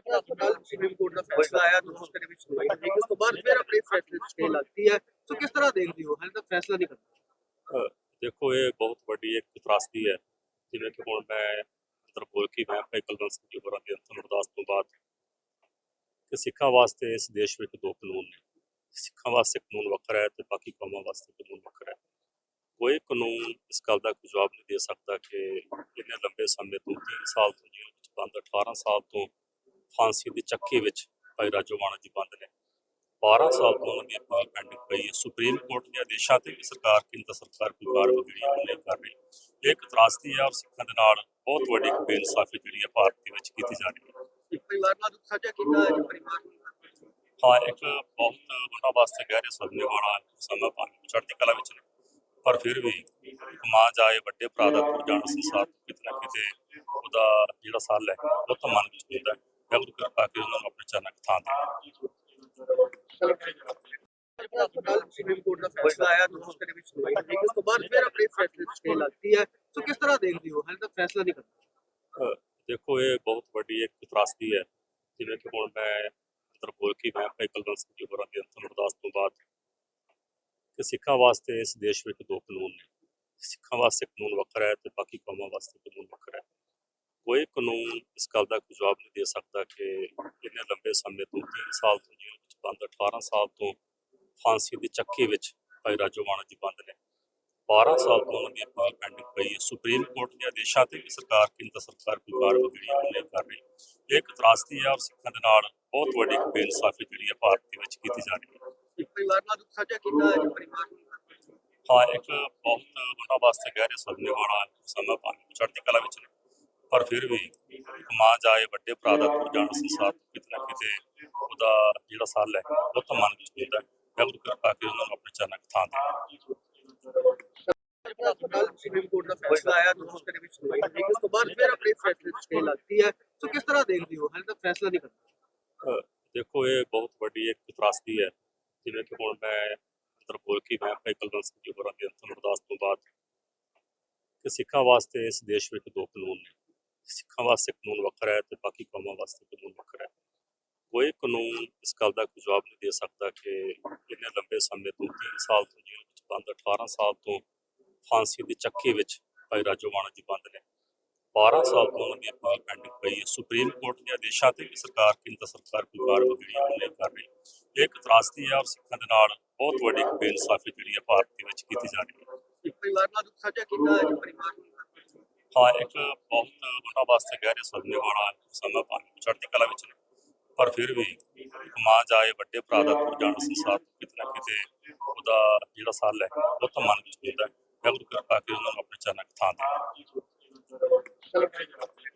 ਕੱਲ supreme court ਦਾ ਫੈਸਲਾ ਆਇਆ ਦੋਨੋਂ ਦੇ ਵਿੱਚ ਸੁਣਵਾਈ ਹੋਈ ਉਸ ਤੋਂ ਬਾਅਦ ਫਿਰ ਆਪਣੇ ਫੈਸਲੇ ਤੇ ਸਟੇ ਲੱਗਦੀ ਹੈ। ਸੋ ਕਿਸ ਤਰ੍ਹਾਂ ਦੇਖਦੇ ਹੋ? ਹਾਲੇ ਤੱਕ ਫੈਸਲਾ ਨਹੀਂ ਕਰਦਾ ਦੇਖੋ, ਇਹ ਬਹੁਤ ਵੱਡੀ ਇੱਕ ਤਰਾਸਦੀ ਹੈ। ਜਿਵੇਂ ਕਿ ਹੁਣ ਮੈਂ ਅੰਦਰ ਬੋਲ ਕੇ ਮੈਂ ਭਾਈ ਕੁਲਵੰਤ ਸਿੰਘ ਜੀ ਹੋਰਾਂ ਦੀ ਅੰਤਮ ਅਰਦਾਸ ਤੋਂ ਬਾਅਦ ਕਿ ਸਿੱਖਾਂ ਵਾਸਤੇ ਇਸ ਦੇਸ਼ ਵਿੱਚ ਦੋ ਕਾਨੂੰਨ ਨੇ। ਸਿੱਖਾਂ ਵਾਸਤੇ ਕਾਨੂੰਨ ਵੱਖਰਾ ਹੈ ਤੇ ਬਾਕੀ ਕੌਮਾਂ ਵਾਸਤੇ ਕਾਨੂੰਨ ਵੱਖਰਾ ਹੈ। ਕੋਈ ਕਾਨੂੰਨ ਇਸ ਗੱਲ ਦਾ ਕੋਈ ਜਵਾਬ ਨਹੀਂ ਦੇ ਸਕਦਾ ਕਿ ਇੰਨੇ ਲੰਬੇ ਸਮੇਂ ਤੋਂ 3 ਸਾਲ ਤੋਂ, ਜੇਲ੍ਹ ਵਿੱਚ ਬੰਦ 18 ਸਾਲ ਤੋਂ ਫਾਂਸੀ ਦੀ ਚੱਕੀ ਵਿੱਚ ਭਾਈ ਰਾਜੋਵਾਣਾ ਜੀ ਬੰਦ ਨੇ। 12 ਸਾਲ ਤੋਂ ਉਹਨਾਂ ਦੀ ਅਪੀਲ ਪੈਂਡਿੰਗ ਪਈ ਹੈ। ਸੁਪਰੀਮ ਕੋਰਟ ਦੇ ਆਦੇਸ਼ਾਂ ਤੇ ਵੀ ਸਰਕਾਰ ਕੇਂਦਰ ਸਰਕਾਰ ਕੋਈ ਕਾਰਵਾਈ ਜਿਹੜੀ ਨਹੀਂ ਕਰ ਰਹੀ। ਇਹ ਇੱਕ ਤਰਾਸਦੀ ਹੈ ਔਰ ਸਿੱਖਾਂ ਦੇ ਨਾਲ ਬਹੁਤ ਵੱਡੀ ਬੇਇਨਸਾਫੀ ਜਿਹੜੀ ਹੈ ਭਾਰਤ ਦੇ ਵਿੱਚ ਕੀਤੀ ਜਾ ਰਹੀ ਹੈ। ਇੱਕ ਪਰਿਵਾਰ ਨਾਲ ਦੁੱਖ ਸਾਂਝਾ ਕੀਤਾ ਹੈ ਪਰਿਵਾਰ ਹਾਂ ਇੱਕ ਬਹੁਤ ਉਹਨਾਂ ਵਾਸਤੇ ਗਹਿਰੇ ਸਦਮੇ ਵਾਲਾ ਸਮਾਂ ਪਾਣੀ ਚੜ੍ਹਦੀ ਕਲਾ ਵਿੱਚ ਨੇ। ਪਰ ਫਿਰ ਵੀ ਮਾਂ ਜਾਏ ਵੱਡੇ ਭਰਾ ਦਾ ਤੁਰ ਜਾਣਾ ਸੰਸਾਰ ਤੋਂ ਕਿਤੇ ਨਾ ਕਿਤੇ ਉਹਦਾ ਜਿਹੜਾ ਸਾਲ ਹੈ ਉਹ ਤਾਂ ਮਨ ਵਿੱਚ ਹੁੰਦਾ ਹੈ। ਵਾਹਿਗੁਰੂ ਕਿਰਪਾ ਕੇ ਉਹਨਾਂ ਨੂੰ ਆਪਣੇ ਚਰਨਾਂ 'ਚ ਥਾਂ ਦੇ ਕੱਲ ਸੁਪਰੀਮ ਕੋਰਟ ਦਾ ਫੈਸਲਾ ਆਇਆ ਦੋਨੋਂ ਦੇ ਵਿੱਚ ਸੁਣਵਾਈ ਹੋਈ ਉਸ ਤੋਂ ਬਾਅਦ ਫਿਰ ਆਪਣੇ ਫੈਸਲੇ ਤੇ ਸਟੇ ਲੱਗਦੀ ਹੈ ਸੋ ਕਿਸ ਤਰ੍ਹਾਂ ਦੇਖਦੇ ਹੋ ਹਾਲੇ ਤੱਕ ਫੈਸਲਾ ਨਹੀਂ ਕਰਦਾ ਅਹ ਦੇਖੋ ਇਹ ਬਹੁਤ ਵੱਡੀ ਇੱਕ ਤਰਾਸਦੀ ਹੈ ਜਿਵੇਂ ਕਿ ਹੁਣ ਮੈਂ ਅੰਦਰ ਬੋਲ ਕੇ ਮੈਂ ਭਾਈ ਕੁਲਵੰਤ ਸਿੰਘ ਜੀ ਹੋਰਾਂ ਦੀ ਅੰਤਮ ਅਰਦਾਸ ਤੋਂ ਬਾਅਦ ਕਿ ਸਿੱਖਾਂ ਵਾਸਤੇ ਇਸ ਦੇਸ਼ ਵਿੱਚ ਦੋ ਕਾਨੂੰਨ ਨੇ ਸਿੱਖਾਂ ਵਾਸਤੇ ਕਾਨੂੰਨ ਵੱਖਰਾ ਹੈ ਤੇ ਬਾਕੀ ਕੌਮਾਂ ਵਾਸਤੇ ਕਾਨੂੰਨ ਵੱਖਰਾ ਹੈ ਕੋਈ ਕਾਨੂੰਨ ਇਸ ਗੱਲ ਦਾ ਕੋਈ ਜਵਾਬ ਨਹੀਂ ਦੇ ਸਕਦਾ ਕਿ ਇੰਨੇ ਲੰਬੇ ਸਮੇਂ ਤੋਂ 3 ਸਾਲ ਤੋਂ ਜੇਲ੍ਹ ਵਿੱਚ ਬੰਦ 18 ਸਾਲ ਤੋਂ ਫਾਂਸੀ ਦੀ ਚੱਕੀ ਵਿੱਚ ਭਾਈ ਰਾਜੋਵਾਣਾ ਜੀ ਬੰਦ ਨੇ। 12 ਸਾਲ ਤੋਂ ਉਹਨਾਂ ਦੀ ਅਪੀਲ ਪੈਂਡਿੰਗ ਪਈ ਹੈ। ਸੁਪਰੀਮ ਕੋਰਟ ਦੇ ਆਦੇਸ਼ਾਂ ਤੇ ਵੀ ਸਰਕਾਰ ਕੇਂਦਰ ਸਰਕਾਰ ਕੋਈ ਕਾਰਵਾਈ ਜਿਹੜੀ ਨਹੀਂ ਕਰ ਰਹੀ। ਇਹ ਇੱਕ ਤਰਾਸਦੀ ਹੈ ਔਰ ਸਿੱਖਾਂ ਦੇ ਨਾਲ ਬਹੁਤ ਵੱਡੀ ਬੇਇਨਸਾਫੀ ਜਿਹੜੀ ਹੈ ਭਾਰਤ ਦੇ ਵਿੱਚ ਕੀਤੀ ਜਾ ਰਹੀ ਹੈ। ਪਰਿਵਾਰ ਨਾਲ ਦੁੱਖ ਸਾਂਝਾ ਕੀਤਾ ਹੈ ਪਰਿਵਾਰ ਹਾਂ। ਇੱਕ ਬਹੁਤ ਉਹਨਾਂ ਵਾਸਤੇ ਗਹਿਰੇ ਸਦਮੇ ਵਾਲਾ ਸਮਾਂ ਪਾਣੀ ਚੜ੍ਹਦੀ ਕਲਾ ਵਿੱਚ ਨੇ। ਪਰ ਫਿਰ ਵੀ ਮਾਂ ਜਾਏ ਵੱਡੇ ਭਰਾ ਦਾ ਤੁਰ ਜਾਣਾ ਸੰਸਾਰ ਤੋਂ ਕਿਤੇ ਨਾ ਕਿਤੇ ਉਹਦਾ ਜਿਹੜਾ ਸਾਲ ਹੈ ਉਹ ਤਾਂ ਮਨ ਵਿੱਚ ਹੁੰਦਾ ਹੈ। ਵਾਹਿਗੁਰੂ ਕਿਰਪਾ ਕੇ ਉਹਨਾਂ ਨੂੰ ਆਪਣੇ ਚਰਨਾਂ ਥਾਂ ਦੇ ਕੱਲ ਸੁਪਰੀਮ ਕੋਰਟ ਦਾ ਫੈਸਲਾ ਆਇਆ ਦੋਨੋਂ ਦੇ ਵਿੱਚ ਸੁਣਵਾਈ ਹੋਈ ਉਸ ਤੋਂ ਬਾਅਦ ਫਿਰ ਆਪਣੇ ਫੈਸਲੇ ਤੇ ਸਟੇ ਲੱਗਦੀ ਹੈ। ਸੋ ਕਿਸ ਤਰ੍ਹਾਂ ਦੇਖਦੇ ਹੋ? ਹਾਲੇ ਤੱਕ ਫੈਸਲਾ ਨਹੀਂ ਕਰਦਾ ਦੇਖੋ ਇਹ ਬਹੁਤ ਵੱਡੀ ਇੱਕ ਤਰਾਸਦੀ ਹੈ। ਜਿਵੇਂ ਕਿ ਹੁਣ ਮੈਂ ਅੰਦਰ ਬੋਲ ਕੇ ਮੈਂ ਭਾਈ ਕੁਲਵੰਤ ਸਿੰਘ ਜੀ ਹੋਰਾਂ ਦੀ ਅੰਤਮ ਅਰਦਾਸ ਤੋਂ ਬਾਅਦ ਕਿ ਸਿੱਖਾਂ ਵਾਸਤੇ ਇਸ ਦੇਸ਼ ਵਿੱਚ ਦੋ ਕਾਨੂੰਨ ਨੇ। ਸਿੱਖਾਂ ਵਾਸਤੇ ਕਾਨੂੰਨ ਵੱਖਰਾ ਹੈ ਤੇ ਬਾਕੀ ਕੌਮਾਂ ਵਾਸਤੇ ਕਾਨੂੰਨ ਵੱਖਰਾ ਹੈ। ਕੋਈ ਕਾਨੂੰਨ ਇਸ ਗੱਲ ਦਾ ਕੋਈ ਜਵਾਬ ਨਹੀਂ ਦੇ ਸਕਦਾ ਕਿ ਇੰਨੇ ਲੰਬੇ ਸਮੇਂ ਤੋਂ 3 ਸਾਲ ਤੋਂ ਜੇਲ੍ਹ ਵਿੱਚ ਬੰਦ 18 ਸਾਲ ਤੋਂ ਫਾਂਸੀ ਦੀ ਚੱਕੀ ਵਿੱਚ ਭਾਈ ਰਾਜੋਵਾਣਾ ਜੀ ਬੰਦ ਨੇ। 12 ਸਾਲ ਤੋਂ ਉਹਨਾਂ ਦੀ ਅਪੀਲ ਪੈਂਡਿੰਗ ਪਈ ਹੈ। ਸੁਪਰੀਮ ਕੋਰਟ ਦੇ ਆਦੇਸ਼ਾਂ ਤੇ ਵੀ ਸਰਕਾਰ ਕੇਂਦਰ ਸਰਕਾਰ ਕੋਈ ਕਾਰਵਾਈ ਜਿਹੜੀ ਨਹੀਂ ਕਰ ਰਹੀ। ਇਹ ਇੱਕ ਤਰਾਸਦੀ ਹੈ ਔਰ ਸਿੱਖਾਂ ਦੇ ਨਾਲ ਬਹੁਤ ਵੱਡੀ ਬੇਇਨਸਾਫੀ ਜਿਹੜੀ ਹੈ ਭਾਰਤ ਦੇ ਵਿੱਚ ਕੀਤੀ ਜਾ ਰਹੀ ਹੈ। ਪਰਿਵਾਰ ਨਾਲ ਦੁੱਖ ਸਾਂਝਾ ਕੀਤਾ ਹੈ ਪਰਿਵਾਰ ਹਾਂ ਇੱਕ ਉਹਨਾਂ ਵਾਸਤੇ ਗਹਿਰੇ ਸਦਮੇ ਵਾਲਾ ਸਮਾਂ ਪਾਣੀ ਚੜ੍ਹਦੀ ਕਲਾ ਵਿੱਚ ਨੇ। ਪਰ ਫਿਰ ਵੀ ਇੱਕ ਮਾਂ ਜਾਏ, ਵੱਡੇ ਭਰਾ ਦਾ ਤੁਰ ਜਾਣਾ ਸੰਸਾਰ ਤੋਂ ਕਿਤੇ ਨਾ ਕਿਤੇ ਉਹਦਾ ਜਿਹੜਾ ਸਾਲ ਹੈ, ਉਹ ਤਾਂ ਮਨ ਵਿੱਚ ਹੁੰਦਾ ਹੈ। ਗੁਰੂ ਕਿਰਪਾ ਕੇ ਉਹਨਾਂ ਨੂੰ